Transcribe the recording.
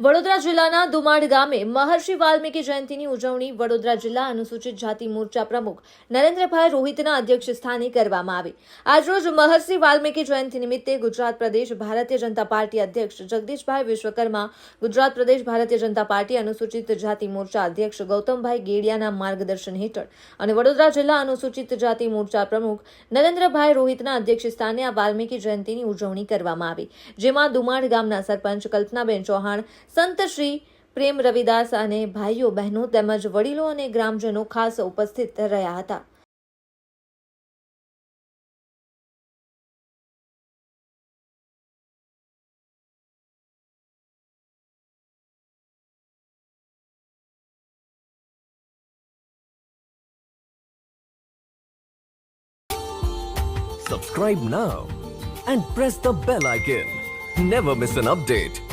વડોદરા જિલ્લાના દુમાડ ગામે મહર્ષિ વાલ્મીકી જયંતિની ઉજવણી વડોદરા જિલ્લા અનુસૂચિત જાતિ મોરચા પ્રમુખ નરેન્દ્રભાઈ રોહિતના અધ્યક્ષ કરવામાં આવી. આજરોજ મહર્ષિ વાલ્મીકી જયંતિ નિમિત્તે ગુજરાત પ્રદેશ ભારતીય જનતા પાર્ટી અધ્યક્ષ જગદીશભાઈ વિશ્વકર્મા, ગુજરાત પ્રદેશ ભારતીય જનતા પાર્ટી અનુસૂચિત જાતિ મોરચા અધ્યક્ષ ગૌતમભાઈ ગેડિયાના માર્ગદર્શન હેઠળ અને વડોદરા જિલ્લા અનુસૂચિત જાતિ મોરચા પ્રમુખ નરેન્દ્રભાઈ રોહિતના અધ્યક્ષ સ્થાને આ વાલ્મીકી જયંતિની ઉજવણી કરવામાં આવી. જેમાં દુમાડ ગામના સરપંચ કલ્પનાબેન ચૌહાણ સંત શ્રી પ્રેમ રવિદાસ અને ભાઈઓ બહેનો તેમજ વડીલો અને ગ્રામજનો ખાસ ઉપસ્થિત રહ્યા હતા Subscribe now and press the bell icon. Never miss an update.